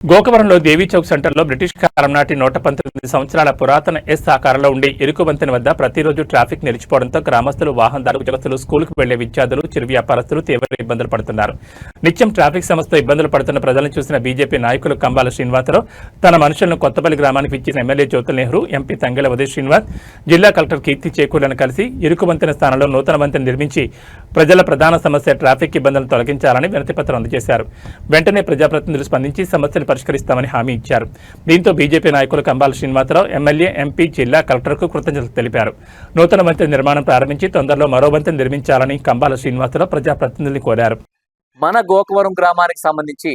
గోకవరంలో దేవీచౌక్ సెంటర్లో బ్రిటిష్ కాలం నాటి నూట పంతొమ్మిది సంవత్సరాల పురాతన ఎస్ ఆకారంలో ఉండే ఇరుకు వంతెన వద్ద ప్రతిరోజు ట్రాఫిక్ నిలిచిపోవడంతో గ్రామస్తులు వాహనదారులు ఉద్యోగస్తులు స్కూల్కు వెళ్ళే విద్యార్థులు చిరు వ్యాపారస్తులు తీవ్ర ఇబ్బందులు పడుతున్నారు. నిత్యం ట్రాఫిక్ సమస్యతో ఇబ్బందులు పడుతున్న ప్రజలను చూసిన బీజేపీ నాయకులు కంబాల శ్రీనివాసరావు తన మనుషులను కొత్తపల్లి గ్రామానికి ఇచ్చిన ఎమ్మెల్యే జ్యోతుల నెహ్రూ ఎంపీ తంగెల ఉదయ్ శ్రీనివాస్ జిల్లా కలెక్టర్ కీర్తి చేకూర్లను కలిసి ఇరుకు వంతెన స్థానంలో నూతన వంతెన నిర్మించి ప్రజల ప్రధాన సమస్య ట్రాఫిక్ ఇబ్బందులను తొలగించాలని వినతిపత్రం అందజేశారు. వెంటనే ప్రజాప్రతినిధులు స్పందించి సమస్యలు పరిష్కరిస్తామని హామీ ఇచ్చారు. దీంతో బీజేపీ నాయకులు కంబాల శ్రీనివాసరావు ఎమ్మెల్యే ఎంపీ జిల్లా కలెక్టర్కు కృతజ్ఞతలు తెలిపారు. నూతన వంతెన నిర్మాణం ప్రారంభించి తొందరలో మరో వంతెన నిర్మించాలని కంబాల శ్రీనివాసరావు ప్రజాప్రతినిధుల్ని కోరారు. మన గోకవరం గ్రామానికి సంబంధించి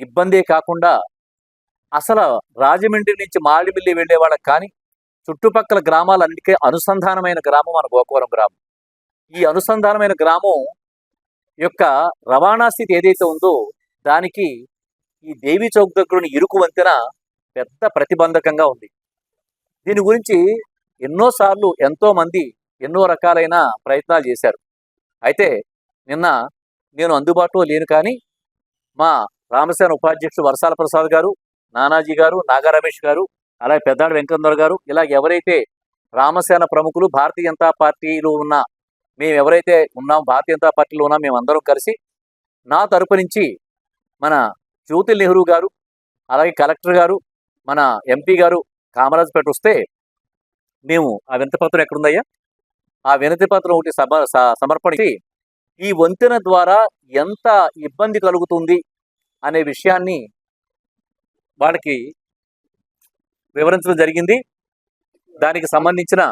ఇబ్బందే కాకుండా అసలు రాజమండ్రి నుంచి మామిడిమిల్లి వెళ్ళే వాళ్ళకి కానీ చుట్టుపక్కల గ్రామాలన్నిటికీ అనుసంధానమైన గ్రామం మన గోకవరం గ్రామం. ఈ అనుసంధానమైన గ్రామం యొక్క రవాణా స్థితి ఏదైతే ఉందో దానికి ఈ దేవి చౌక్ దగ్గరని ఇరుకు వంతెన పెద్ద ప్రతిబంధకంగా ఉంది. దీని గురించి ఎన్నోసార్లు ఎంతో మంది ఎన్నో రకాలైన ప్రయత్నాలు చేశారు. అయితే నిన్న నేను అందుబాటులో లేను కానీ మా రామసేన ఉపాధ్యక్షుడు వరసాల ప్రసాద్ గారు నానాజీ గారు నాగా రమేష్ గారు అలాగే పెద్దాడు వెంకటేంద్ర గారు ఇలా ఎవరైతే రామసేన ప్రముఖులు భారతీయ జనతా పార్టీలో ఉన్న మేము ఎవరైతే ఉన్నాం భారతీయ జనతా పార్టీలో ఉన్నాం మేము అందరం కలిసి నా తరపు నుంచి మన జ్యోతిల్ నెహ్రూ గారు అలాగే కలెక్టర్ గారు మన ఎంపీ గారు కామరాజపేట వస్తే మేము ఆ వినతి పత్రం ఎక్కడుందయ్యా? ఆ వినతి పత్రం ఒకటి సమ సమర్పణకి ఈ వంతెన ద్వారా ఎంత ఇబ్బంది కలుగుతుంది అనే విషయాన్ని వాళ్ళకి వివరించడం జరిగింది. దానికి సంబంధించిన